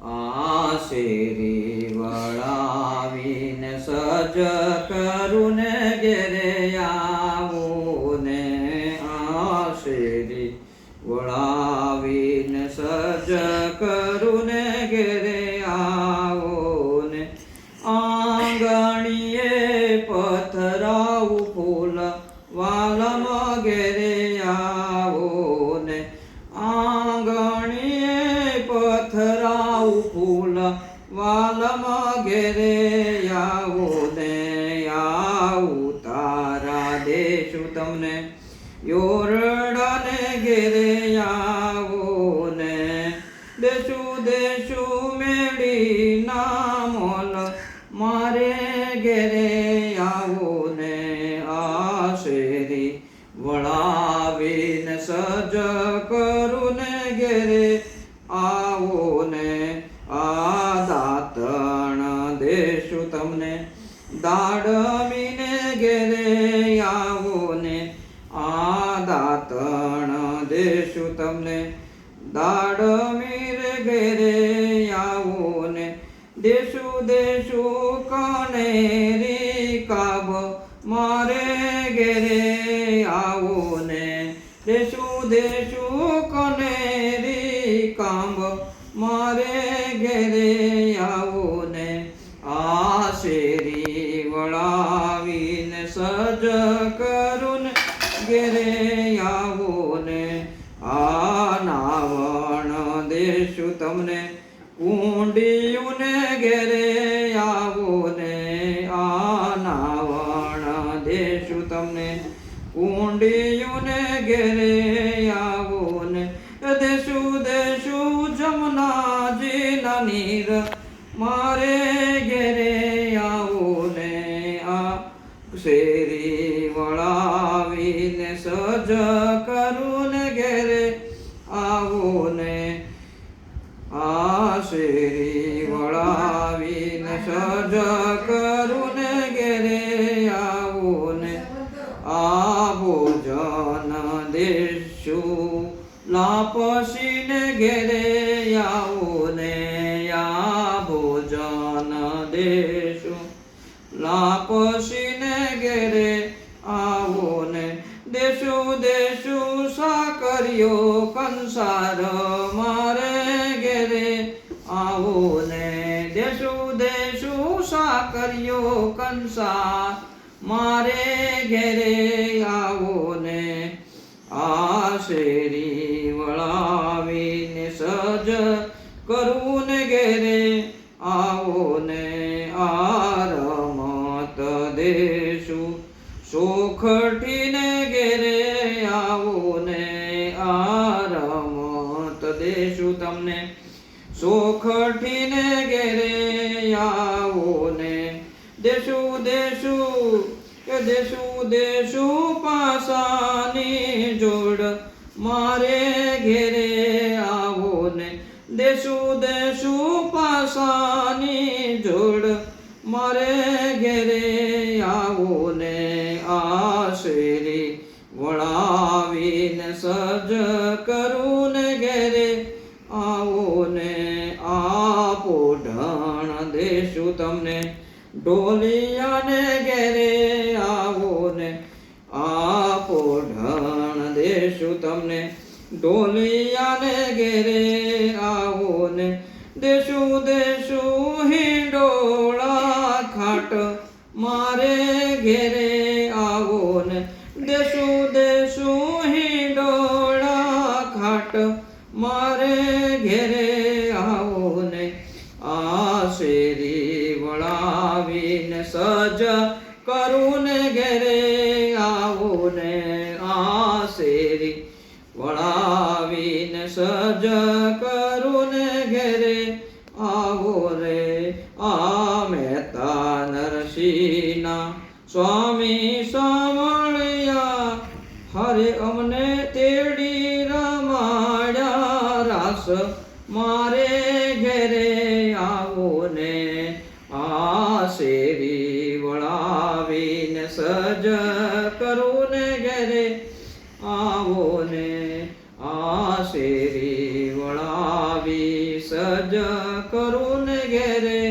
આશેરી વળાવીને સજ કરું ને ઘેરે આવું ને આશેરી વળાવીને સજ કરું ને ઘેરે આવું ને આંગણીએ પથરાવું ફૂલ વાલમ ઘેરે આવો ને આવું તારા દેશું તમને યોરડાને ઘેરે આવો ને દેશું દેશું મેળી ના મોલ મારે ઘેરે આવો ને આશેરી વળાવીને સજ કરું ને ઘેરે આવો દાડમીને ઘેરે આવો ને આ દાતણ દેશું તમને. દાડમીર ઘેરે આવો ને દેશું દેશું કનેરી કાબ. મારે ઘેરે આવો ને દેશું દેશું કનેરી કાંબ. મારે ઘેરે આવો સજ કરું ઘેરે આવો ને આ નાવણ દેશું તમને કુંડિયું ને ઘેરે શેરી વળાવીને સજ કરું ને ઘેરે આવો ને આ શેરી વળાવીને સજ કરું ને ઘેરે આવો ને આ ભોજન દેશું. લાપસીને ઘેરે આવો ને લાપસીને ઘેરે આવો ને દેશુ દેશુ સા કર્યો કંસાર મારે ઘેરે આવો ને દેશુ દેશુ સા કર્યો કંસાર મારે ઘેરે આવો ને આ શેરી દેશું સોખટીને ઘેરે આવો ને આ રમત દેશું તમને. સોખટીને ઘેરે આવો ને દેશું દેશું, કે દેશું દેશું પાસાની જોડ મારે ઘેરે આવો ને દેશું દેશું પાસાની જોડ મારે ઘેરે સજ કરું ને ઘેરે આવો ને આપો ઢણ દેશું તમને. ઢોલિયાને ઘેરે આવો ને આપો ઢણ દેશું તમને. ઢોલિયાને ઘેરે આવો ને દેશું દેશું હિંડોળા મારે ઘેરે આવો ને આ શેરી વળાવીને સજ કરું ને ઘેરે આવો ને આ શેરી વળાવીને સજ કરું ને ઘેરે આવો રે આ મહેતા નરસિંહના સ્વામી સાંભળ્યા મારે ઘરે આવો ને આ શેરી વળાવીને સજ કરું ને ઘરે આવો ને આ શેરી વળાવી સજ કરું ને ઘરે